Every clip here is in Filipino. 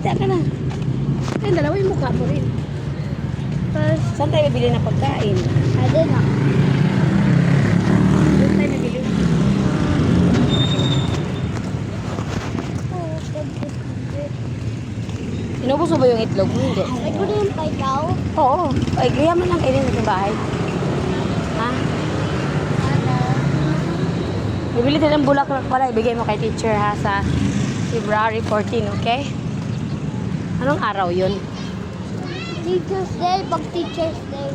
Magkita ka na. Ayun, dalawa yung mukha mo rin. Tapos, Saan tayo bibili ng pagkain? ano na? Doon tayo bibili. Inubos mo ba yung itlog mo? Hindi. May kunin pa ikaw? Oo. Ay, kaya mo lang kainin sa bahay. Ha? Bibili tayo ng bulaklak pala. Ibigay mo kay teacher ha sa February 14, okay? Anong araw yun? Teacher's Day, pag Teacher's Day.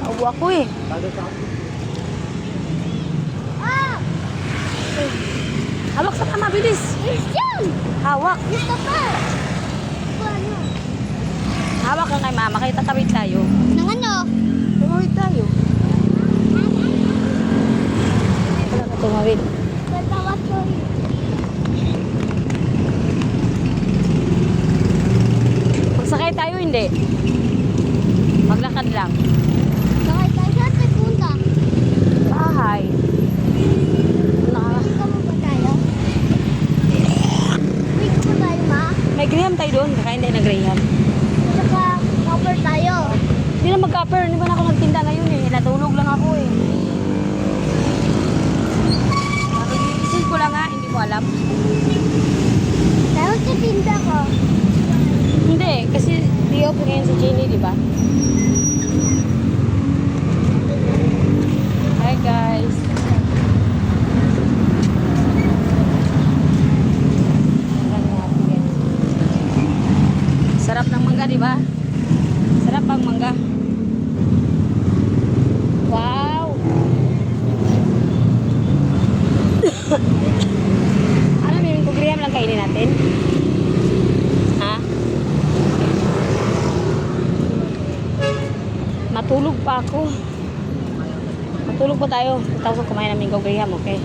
Nauwa ko eh. Ah! Hawak sa kama, bilis. Christian! Hawak. Gusto pa! Ano? Hawak ka kay mama. Kaya tatawid tayo. Nang ano? Tumawid tayo. Wala ka tumawid. Tatawa ko yun. Magsakay tayo, hindi. Maglakad lang. Sakay tayo sa segunda. Bahay. Naka, Ikaw mo ba tayo? Tayo, ma? may graham tayo doon. Kakain tayo ng graham. Tsaka, cover tayo. Hindi na mag-upper. Hindi ba na ako nagtinda ngayon eh. Natulog lang ako eh. Open ngayon si Jenny, di ba? Hi guys. Sarap ng mangga, di ba? Sarap ang mangga. Wow! Matulog pa ako. Matulog pa tayo. Tapos kumain ng Minggo Graham, okay?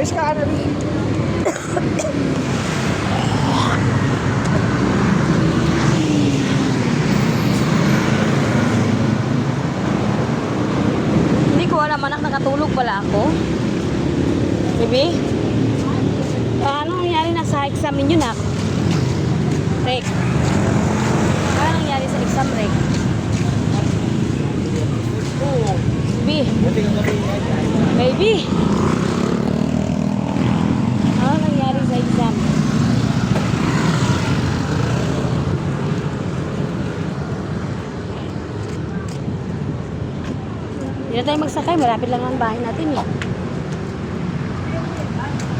Wish ka ano Hindi ko alam, anak, nakatulog pala ako. Bibi? Ano nangyari na sa exam ninyo, nak? Rek. Ano nangyari sa exam, Rek? Oo. Bibi? Buti ka gabi. Baby? Ano nangyari sa exam? Hindi na tayo magsakay. Malapit lang ang bahay natin eh.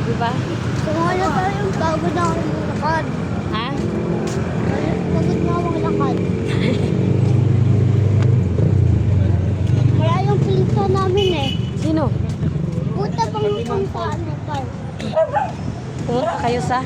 Diba? Na tayo yung pagod na ako maglakad. Ha? Pagod na ako maglakad. Kaya yung pinsa namin eh. Sino? Puta pang pang sa ano pa. Pumunta kayo sa...